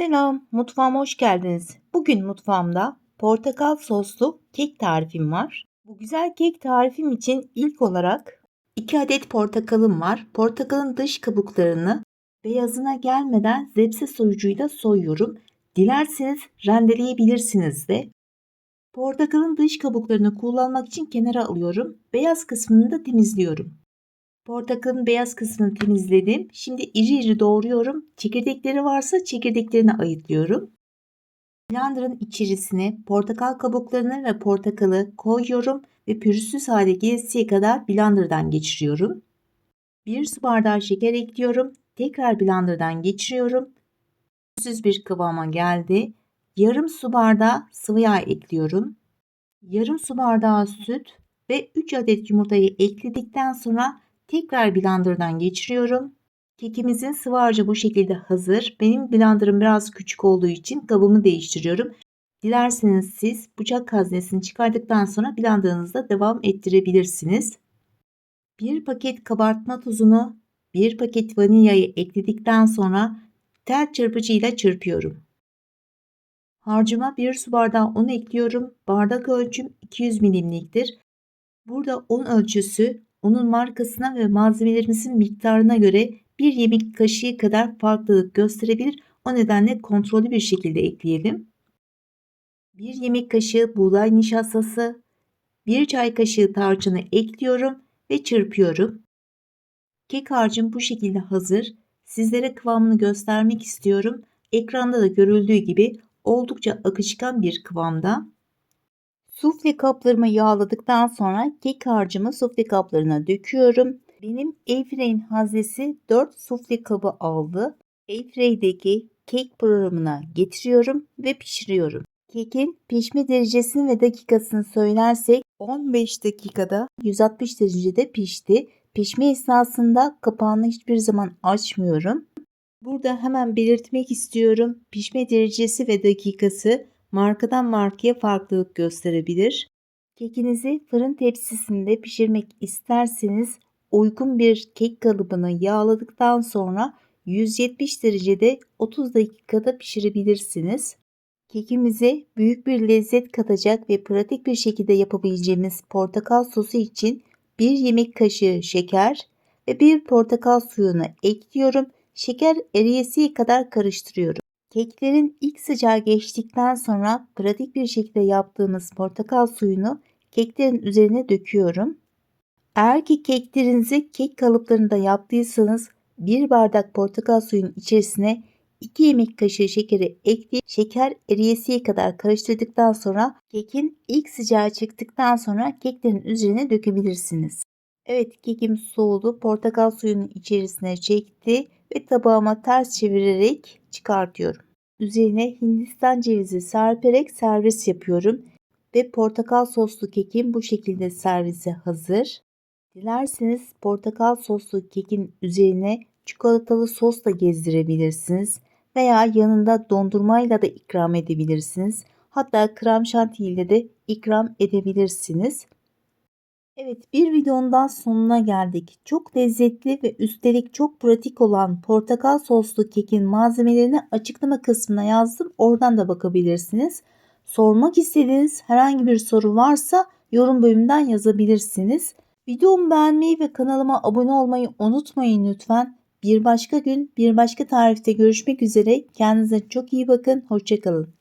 Selam, mutfağıma hoş geldiniz. Bugün mutfağımda portakal soslu kek tarifim var. Bu güzel kek tarifim için ilk olarak 2 adet portakalım var. Portakalın dış kabuklarını beyazına gelmeden zepse soyucuyla soyuyorum. Dilerseniz rendeleyebilirsiniz de. Portakalın dış kabuklarını kullanmak için kenara alıyorum. Beyaz kısmını da temizliyorum. Portakalın beyaz kısmını temizledim. Şimdi iri iri doğruyorum. Çekirdekleri varsa çekirdeklerini ayıklıyorum. Blender'ın içerisine portakal kabuklarını ve portakalı koyuyorum ve pürüzsüz hale gelesiye kadar blenderdan geçiriyorum. 1 su bardağı şeker ekliyorum. Tekrar blenderdan geçiriyorum. Pürüzsüz bir kıvama geldi. Yarım su bardağı sıvı yağ ekliyorum. Yarım su bardağı süt ve 3 adet yumurtayı ekledikten sonra Tekrar blenderdan geçiriyorum. Kekimizin sıvı harcı bu şekilde hazır. Benim blenderım biraz küçük olduğu için kabımı değiştiriyorum. Dilerseniz siz bıçak haznesini çıkardıktan sonra blenderınızda devam ettirebilirsiniz. Bir paket kabartma tuzunu, bir paket vanilyayı ekledikten sonra tel çırpıcı ile çırpıyorum. Harcıma bir su bardağı un ekliyorum. Bardak ölçüm 200 milimliktir. Burada un ölçüsü onun markasına ve malzemelerimizin miktarına göre bir yemek kaşığı kadar farklılık gösterebilir. O nedenle kontrollü bir şekilde ekleyelim. Bir yemek kaşığı buğday nişastası, bir çay kaşığı tarçını ekliyorum ve çırpıyorum. Kek harcım bu şekilde hazır. Sizlere kıvamını göstermek istiyorum. Ekranda da görüldüğü gibi oldukça akışkan bir kıvamda. Sufle kaplarımı yağladıktan sonra kek harcımı sufle kaplarına döküyorum. Benim Airfryer'in haznesi 4 sufle kabı aldı. Airfryer'deki kek programına getiriyorum ve pişiriyorum. Kekin pişme derecesini ve dakikasını söylersek 15 dakikada 160 derecede pişti. Pişme esnasında kapağını hiçbir zaman açmıyorum. Burada hemen belirtmek istiyorum. Pişme derecesi ve dakikası markadan markaya farklılık gösterebilir. Kekinizi fırın tepsisinde pişirmek isterseniz uygun bir kek kalıbını yağladıktan sonra 170 derecede 30 dakikada pişirebilirsiniz. Kekimize büyük bir lezzet katacak ve pratik bir şekilde yapabileceğimiz portakal sosu için 1 yemek kaşığı şeker ve 1 portakal suyunu ekliyorum. Şeker eriyesiye kadar karıştırıyorum. Keklerin ilk sıcağı geçtikten sonra pratik bir şekilde yaptığımız portakal suyunu keklerin üzerine döküyorum. Eğer ki keklerinizi kek kalıplarında yaptıysanız bir bardak portakal suyun içerisine 2 yemek kaşığı şekeri ekleyip şeker eriyesiye kadar karıştırdıktan sonra kekin ilk sıcağı çıktıktan sonra keklerin üzerine dökebilirsiniz. Evet kekim soğudu. Portakal suyunun içerisine çekti ve tabağıma ters çevirerek çıkartıyorum. Üzerine hindistan cevizi serperek servis yapıyorum ve portakal soslu kekim bu şekilde servise hazır. Dilerseniz portakal soslu kekin üzerine çikolatalı sos da gezdirebilirsiniz veya yanında dondurmayla da ikram edebilirsiniz. Hatta krem şanti ile de ikram edebilirsiniz. Evet bir videonun daha sonuna geldik. Çok lezzetli ve üstelik çok pratik olan portakal soslu kekin malzemelerini açıklama kısmına yazdım. Oradan da bakabilirsiniz. Sormak istediğiniz herhangi bir soru varsa yorum bölümünden yazabilirsiniz. Videomu beğenmeyi ve kanalıma abone olmayı unutmayın lütfen. Bir başka gün bir başka tarifte görüşmek üzere. Kendinize çok iyi bakın. Hoşçakalın.